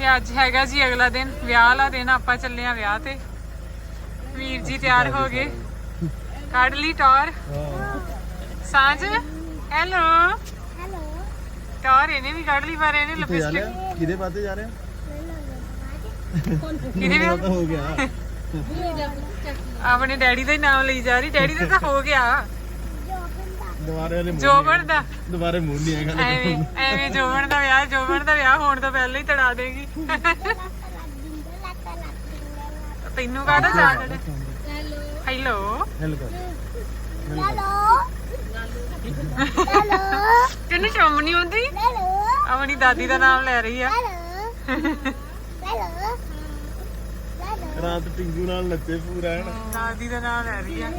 ਤੇ ਅੱਜ ਹੈਗਾ ਜੀ ਅਗਲਾ ਦਿਨ ਵਿਆਹ ਵਾਲਾ ਦਿਨ ਆਪਾਂ ਚੱਲੇ ਆ ਵਿਆਹ ਤੇ। ਵੀਰ ਜੀ ਤਿਆਰ ਹੋ ਗਏ। ਕੱਢ ਲਈ ਟੌਰ। ਸਾਂਝ ਹੈਲੋ। ਹੈਲੋ ਟੌਰ ਇਹਨੇ ਵੀ ਕੱਢ ਲਈ ਪਰ ਇਹਨੇ ਲਿਪਸਟਿਕ ਕਿਹਦੇ ਪਾਸੇ ਜਾ ਰਿਹਾ? ਕਿਹਦੇ ਵਿਆਹ ਹੋ ਗਿਆ। ਆਪਣੇ ਡੈਡੀ ਦਾ ਹੀ ਨਾਮ ਲਈ ਜਾ ਰਹੀ। ਡੈਡੀ ਦਾ ਤਾਂ ਹੋ ਗਿਆ। ਦੁਬਾਰੇ ਵਾਲੇ ਮੂੰਹ ਜੋਬਨ ਦਾ। ਦੁਬਾਰੇ ਮੂੰਹ ਨਹੀਂ ਆਏਗਾ ਐਵੇਂ ਐਵੇਂ ਜੋਬਨ ਦਾ ਵਿਆਹ ਜੋਬਨ ਦਾ ਵਿਆਹ ਹੋਣ ਤੋਂ ਪਹਿਲਾਂ ਹੀ ਤੜਾ ਦੇਗੀ। ਤੈਨੂੰ ਕਾਹਦਾ ਚਾਹ ਚੜਿਆ ਹੈਲੋ। ਹੈਲੋ। ਹੈਲੋ। ਹੈਲੋ। ਤੈਨੂੰ ਸ਼ਰਮ ਨਹੀਂ ਆਉਂਦੀ? ਹੈਲੋ। ਆਪਣੀ ਦਾਦੀ ਦਾ ਨਾਮ ਲੈ ਰਹੀ ਆ। ਹੈਲੋ। ਹੈਲੋ। ਰਾਤ ਟਿੰਗੂ ਨਾਲ ਨੱਚੇ ਪੂਰਾ ਹੈ ਦਾਦੀ ਦਾ ਨਾਮ ਲੈ ਰਹੀ ਆ।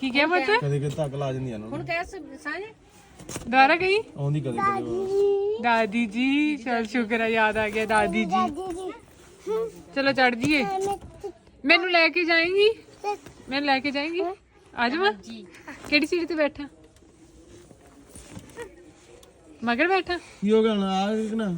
ਕੀ ਕਿਹਾ ਪੁੱਤ? ਕਦੇ ਕਦੇ ਧੱਕ ਲਾ ਜਾਂਦੀਆਂ ਨਾ। ਹੁਣ ਦੁਬਾਰਾ ਗਈ ਆਉਂਦੀ ਕਦੇ ਕਦੇ। ਦਾਦੀ ਜੀ ਚਲ ਸ਼ੁਕਰ ਹੈ ਯਾਦ ਆ ਗਿਆ ਦਾਦੀ ਜੀ। ਚਲੋ ਚੜ ਜੀਏ। ਮੈਨੂੰ ਲੈ ਕੇ ਜਾਏਂਗੀ? ਮੈਨੂੰ ਲੈ ਕੇ ਜਾਏਂਗੀ? ਆ ਜਾਵਾਂ? ਜੀ। ਕਿਹੜੀ ਸੀਟ ਤੇ ਬੈਠਾ? ਮਗਰ ਬੈਠਾ? ਕੀ ਹੋ ਗਿਆ ਹੁਣ? ਆ ਕਿ ਨਾ?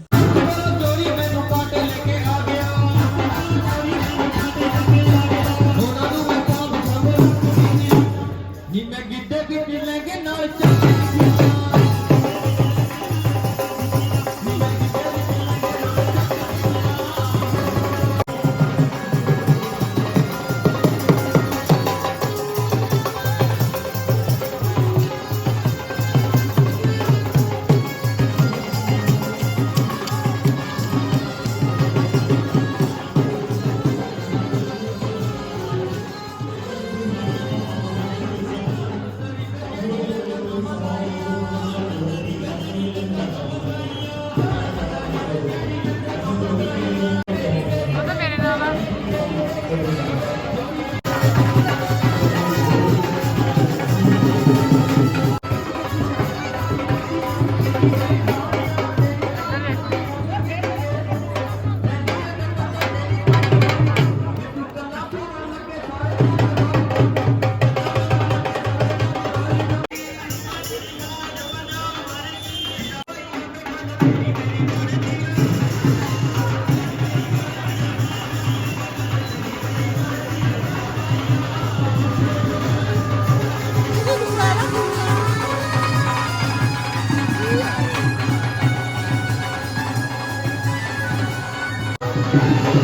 ਤੇ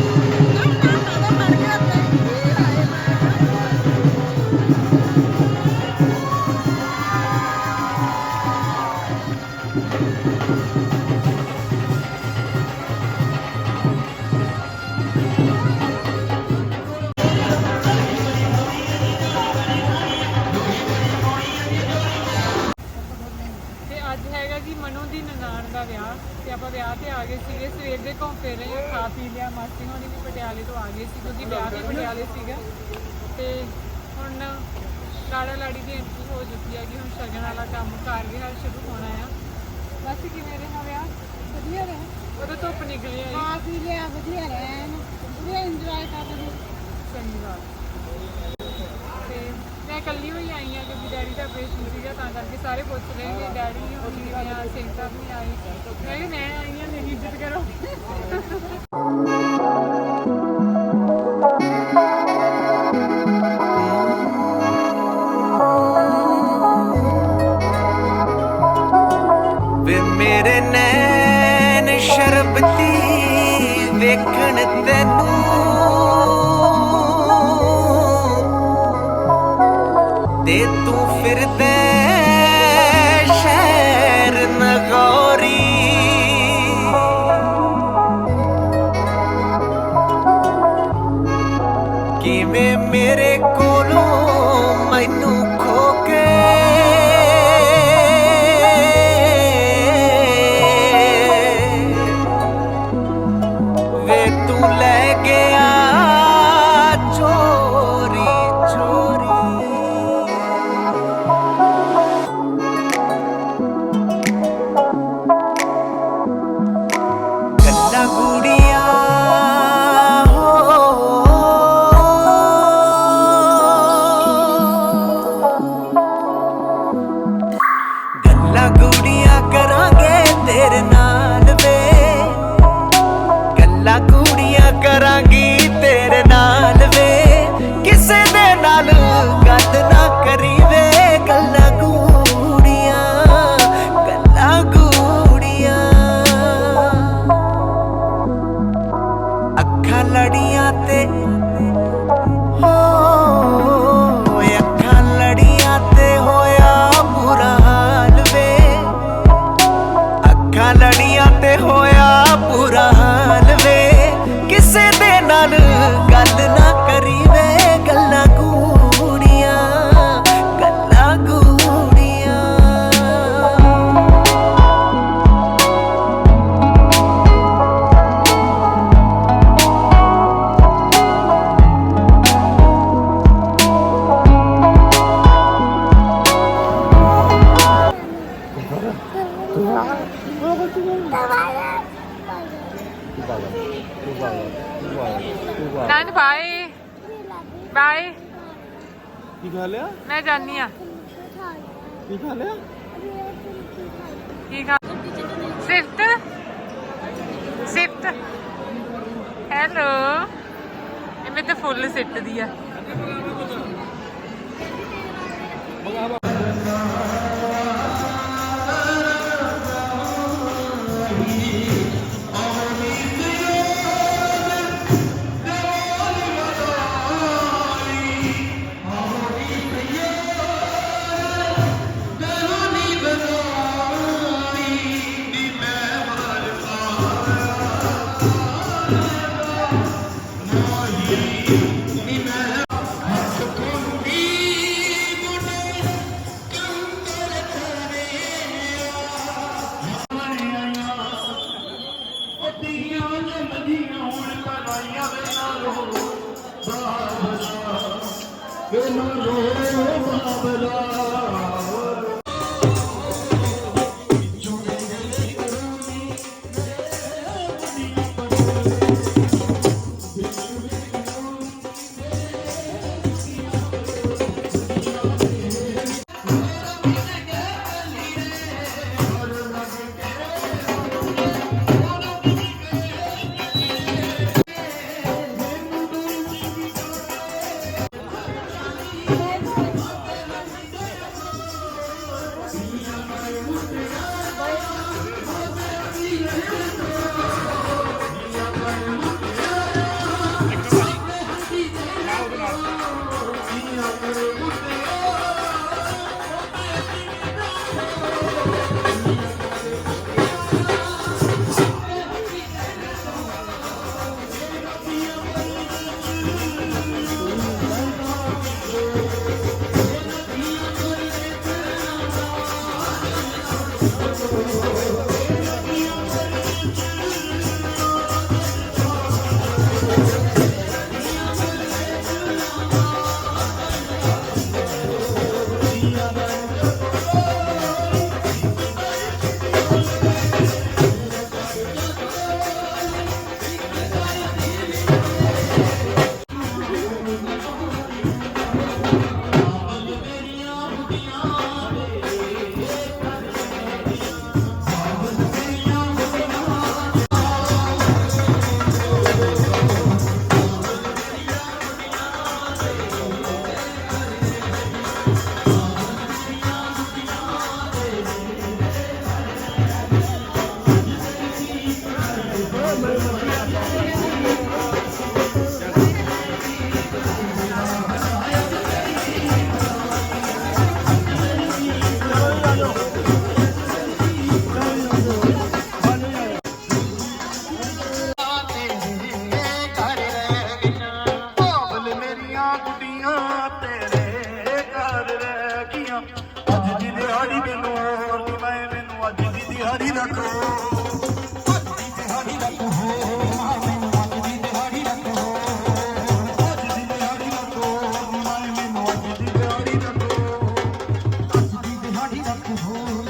ਆ ਗਏ ਸੀਗੇ। ਸਵੇਰ ਦੇ ਘੁੰਮ ਫਿਰ ਰਹੇ ਹਾਂ ਖਾ ਪੀ ਲਿਆ ਮਾਸੀ ਹੋਣੀ ਵੀ ਪਟਿਆਲੇ ਤੋਂ ਆ ਗਏ ਸੀ। ਕਿਉਂਕਿ ਵਿਆਹ ਵੀ ਪਟਿਆਲੇ ਸੀਗਾ। ਤੇ ਹੁਣ ਲਾੜਾ ਲਾੜੀ ਦੀ ਐਂਟਰੀ ਹੋ ਚੁੱਕੀ ਹੈ ਕਿ ਹੁਣ ਸ਼ਗਨ ਵਾਲਾ ਕੰਮ ਕਾਰ ਵਿਹਾਰ ਸ਼ੁਰੂ ਹੋਣਾ ਆ। ਬਸ ਕਿਵੇਂ ਰਿਹਾ ਵਿਆਹ? ਵਧੀਆ ਰਿਹਾ। ਉਦੋਂ ਧੁੱਪ ਨਿਕਲੀ ਆਈ ਖਾ ਪੀ ਲਿਆ ਵਧੀਆ ਰਿਹਾ ਵਧੀਆ ਇੰਜੋਏ ਕਰ ਰਹੇ। ਚੰਗੀ ਗੱਲ ਤੇ ਮੈਂ ਇਕੱਲੀ ਹੋਈ ਆਈ ਆ ਕਿਉਂਕਿ ਡੈਡੀ ਦਾ ਆਪਰੇਸ਼ਨ ਸੀਗਾ ਤਾਂ ਕਰਕੇ ਸਾਰੇ ਪੁੱਛ ਰਹੇ ਕਿ ਡੈਡੀ ਹੋਣੀ ਵੀ ਆ ਸਿੰਘ ਸਾਹਿਬ ਨਹੀਂ ਆਏ। ਮੈਂ ਕਿਹਾ ਮੈਂ ਆਈ ਆ ਇੱਜ਼ਤ ਕਰੋ ਵੇ ਮੇਰੇ ਨੈਣ ਸ਼ਰਬਤੀ ਵੇਖਣ ਤੈਨੂੰ। ਤੇ ਤੂੰ ਫਿਰਦੇ ਸ਼ਹਿਰ ਨਗੌਰੀ ਖਾ ਲਿਆ? ਮੈਂ ਜਾਨੀ ਆ। ਕੀ ਖਾ ਲਿਆ? ਕੀ ਖਾ ਸਿਫਤ। ਸਿਫਤ। ਹੈਲੋ ਇਹ ਮੈਂ ਤਾਂ ਫੁੱਲ ਸਿੱਟਦੀ ਆ। ভোর